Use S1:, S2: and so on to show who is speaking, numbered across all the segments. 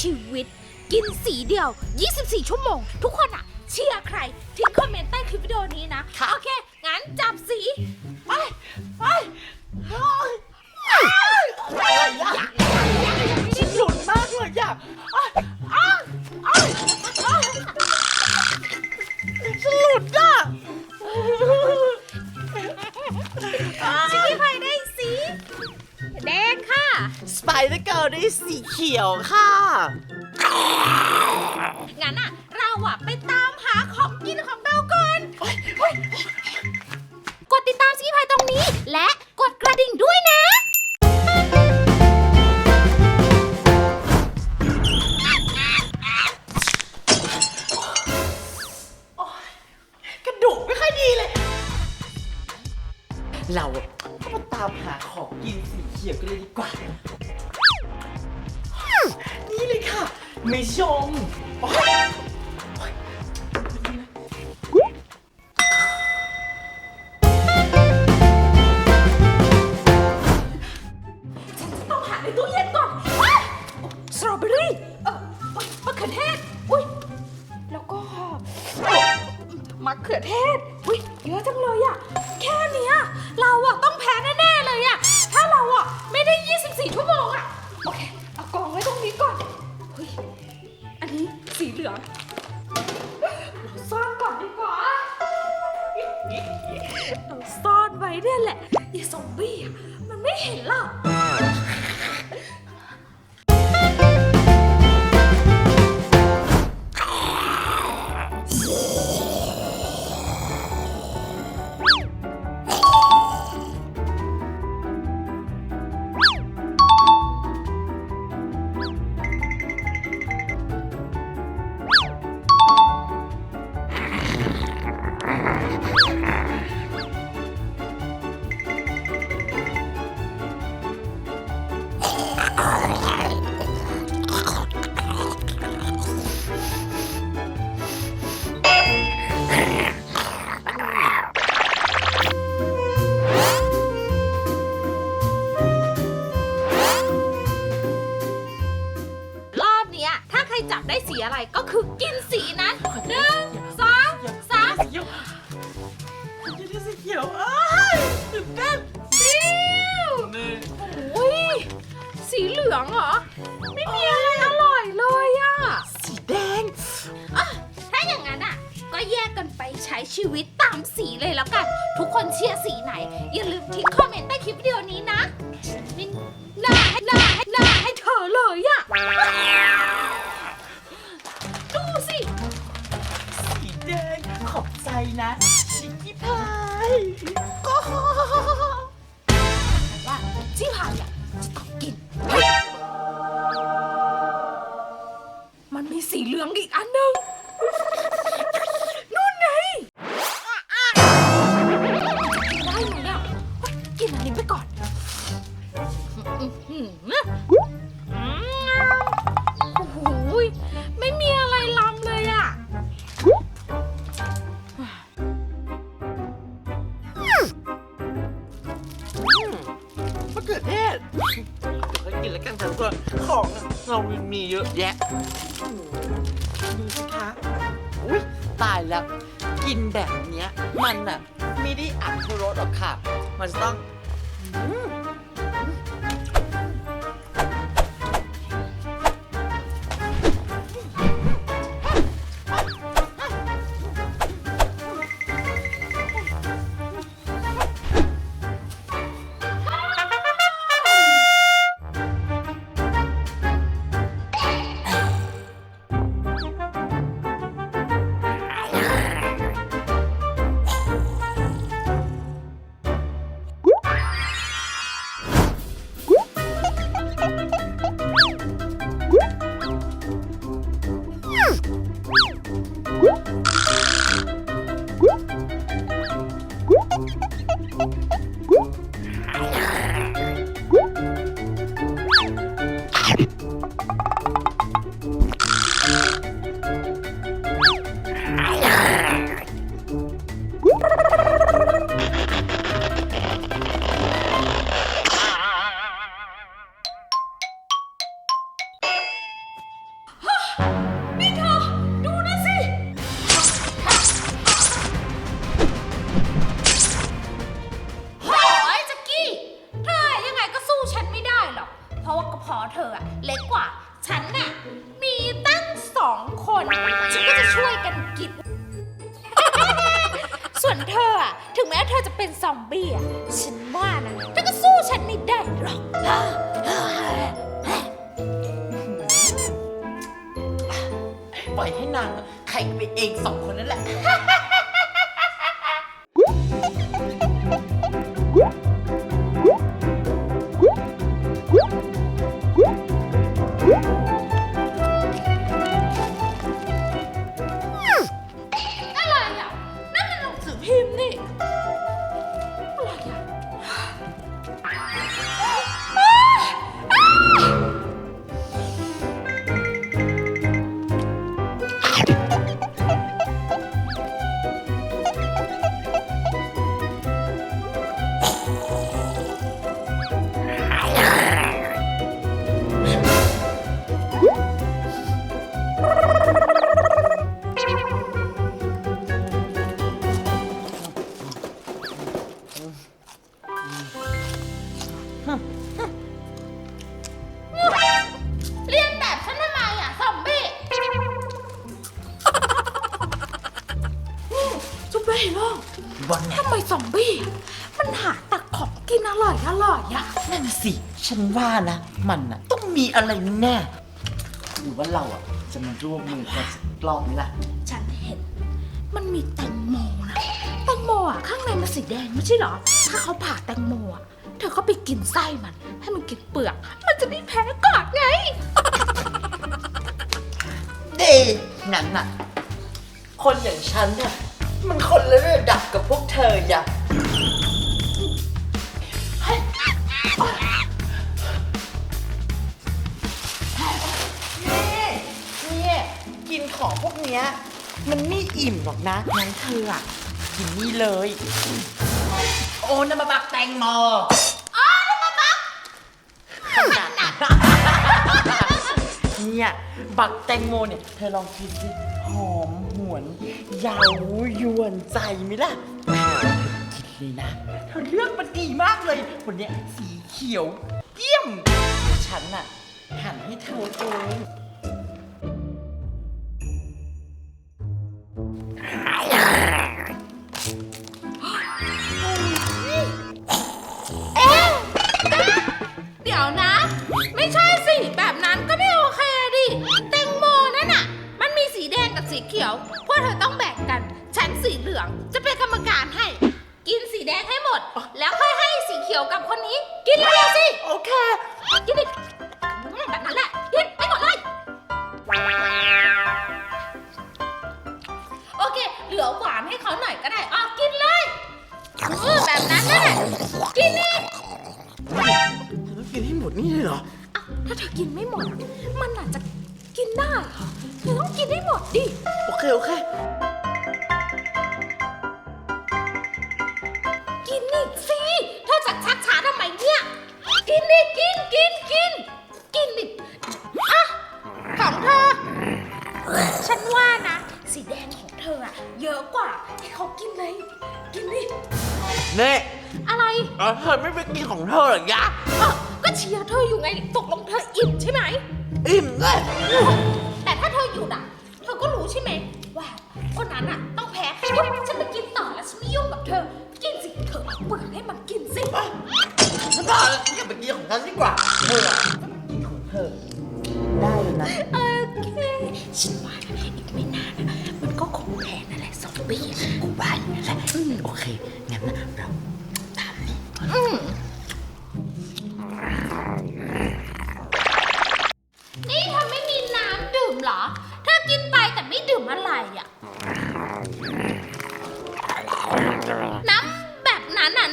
S1: ชีวิต กินสีเดียว 24 ชั่วโมง ทุกคนอะเชียร์ใคร ทิ้งคอมเมนต์ใต้คลิปวิดีโอนี้นะ โอเค งั้นจับสี
S2: ไป ไปโอ๊ยอะไรอะฉันหลุดมากเลยอะอ้ายอ้ายอ้ายอ้ายฉันหลุดอะ
S1: ส
S2: ไปเดอร์เกิร์ลได้สีเขียวค่ะ
S1: งั้นอะเราอะไปตามหาของกินของเราก่อนกดติดตามชิคกี้พายตรงนี้ และกดกระดิ่งด้วยนะ
S2: กระดูกไม่ค่อยดีเลย เราอะก็มาตามหาของกินสีเขียวกันเลยดีกว่า ม่ชมโอ๊ยโอ๊ยฉันจะต้องหาในตู้เย็นก่อน
S1: สตรอเบอรี่เออมะเขือเทศ อุ้ย แล้วก็มะเขือเทศ อุ้ย เยอะจังเลยอะแค่เนี้ยเราอะต้องแพ้แน่ ๆ เลยอะถ้าเราอะไม่ได้ 24 ชั่วโมงอะโอเค เอากองไว้ตรงนี้ก่อน สีเสี
S2: เห
S1: ลืองเหรอ ไม่มีอะไรอร่อยเลยอะ
S2: สีแดง
S1: อะถ้าอย่างนั้นอะก็แยกกันไปใช้ชีวิตตามสีเลยแล้วกัน ทุกคนเชียร์สีไหน อย่าลืมทิ้งคอมเมนต์ใต้คลิปวิดีโอนี้นะนี่หน้าให้หน้าให้หน้าให้เธอเลยอะดูสิ
S2: สีแดงขอบใจนะชิคกี้พาย กั
S1: น
S2: ทั้งตัวของอะเรามีเยอะแยะอืมดูสิคะ อุ้ยตายแล้ว กินแบบเนี้ย มันอะไม่ได้อัดรสหรอกค่ะ มันจะต้อง
S1: ล่อย
S2: ให้นางแข่งไปเองสองคนนั่นแหละ
S1: ฉัน
S2: ว่านะ มันน่ะต้องมีอะไรแน่หรือว่าเราอะ จะมาร่วมมือกันสักรอบไหมล่ะ
S1: ฉันเห็น มันมีแตงโมนะ แตงโมอะข้างในมันสีแดงไม่ใช่เหรอ ถ้าเขาผ่าแตงโมอะ เธอก็ไปกินไส้มัน ให้มันกินเปลือก มันจะไม่แพ้กอดไง
S2: ดีงั้นน่ะ คนอย่างฉันน่ะมันคนละระดับกับพวกเธออย่า ของพวกเนี้ยมันไม่อิ่มหรอกนะงั้นเธออะกินนี่เลย โอ้น้ำมาบักแตงโมอ๋อน้ำมาบักขนาดนั้นเนี่ยบักแตงโมเนี่ย เธอลองกินสิหอมหวนเยาวยวนใจไหมล่ะคิดเลยนะเธอเลือกมันดีมากเลยวันเนี้ยสีเขียวเยี่ยมเดี๋ยวฉันน่ะหั่นให้เธอเอง
S1: ของเธ
S2: อเหรอ
S1: ยะอะก็เชียร์เธออยู่ไงตกลงเธออิ่มใช่ไหม
S2: อิ่มเลย
S1: แต่ถ้าเธอหยุดอะ เธอก็รู้ใช่ไหมว่าคนนั้นอะ ต้องแพ้อุ๊ยฉันไปกินต่อแล้วฉันไม่ยุ่งกับเธอ กินสิเธอเอาเปลือกให้มันกินสิ
S2: ฉันพาแล้วอย่าไปกินของฉันดีกว่าเธออะกินของเธอ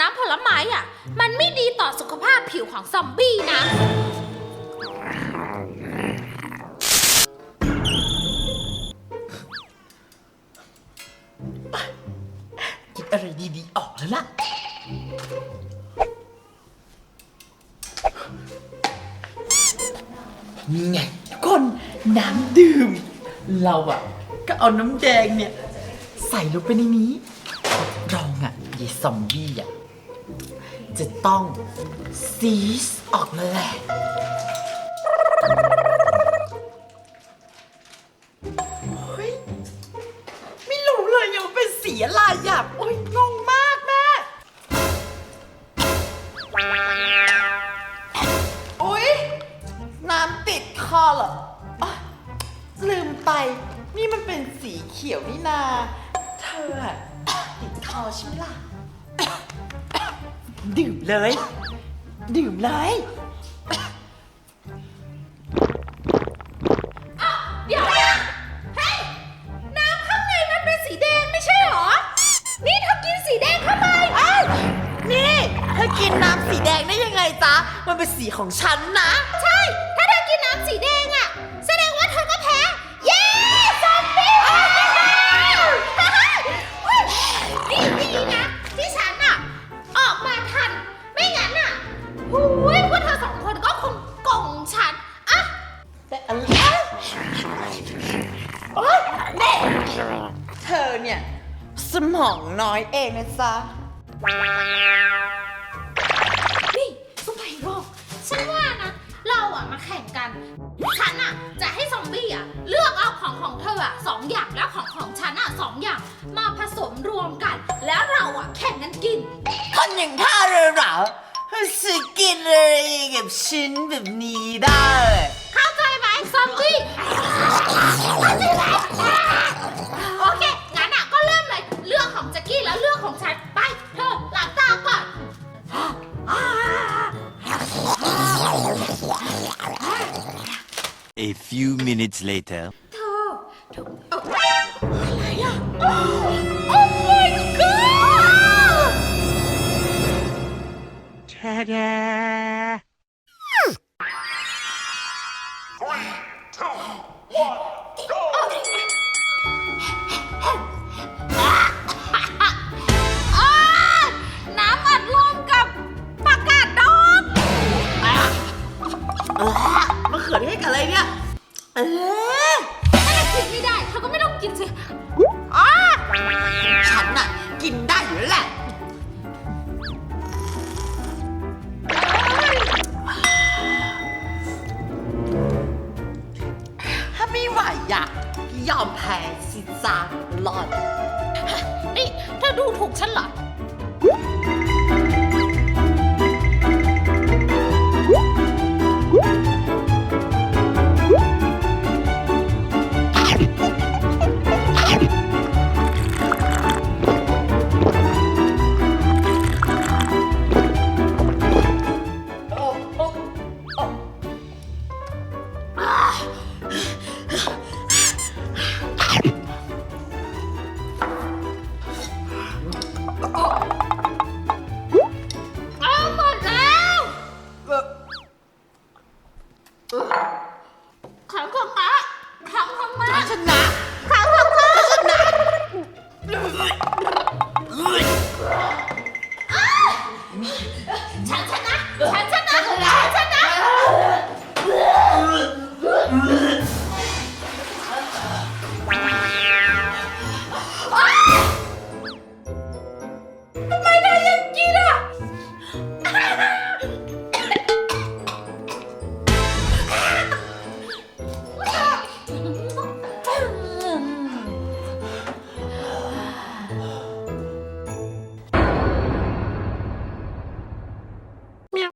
S2: น้ำ
S1: ผลไม้อะ มันไม่ดีต่อสุขภาพผิวของซอมบี้นะ
S2: คิดอะไรดีๆออกแล้วล่ะ นี่ไงทุกคนน้ำดื่ม เราอะก็เอาน้ำแดงเนี่ย ใส่ลงไปในนี้เราอะยายซอมบี้อะ จะต้องซีสออกมาแหละโอ๊ยไม่รู้เลยยังเป็นสีอะไรอะโอ๊ยงงมากแม่ โอ๊ย น้ำติดคอเหรอะลืมไป นี่มันเป็นสีเขียวนี่นา เธอติดคอใช่ไหมล่ะ ดื่มเลย ดื่มเลย
S1: เดี๋ยวนะเฮ้ยน้ำข้างในมันเป็นสีแดงไม่ใช่เหรอ นี่เธอกินสีแดงเข้าไป
S2: อ้าวนี่เธอกินน้ำสีแดงได้ยังไงจ๊ะ มันเป็นสีของฉันนะ
S1: ใช่ อยเองนะ
S2: จ๊ะ
S1: นี่ซุปเปอร์ฮีโร่ฉันว่านะ เราอะมาแข่งกัน ฉันอะจะให้ซอมบี้อะเลือกเอาของของเธออะสองอย่างแล้วของของฉันอะสองอย่างมาผสมรวมกัน แล้วเราอะแข่งกันกิน
S2: คนอย่างข้าเลยเหรอจะกินอะไรกับชิ้นแบบนี้ได้
S3: A few minutes later.
S1: Oh, oh my god! Ta-da! สิ
S2: จ้าหลอด
S1: นี่เธอดูถูกฉันเหรอ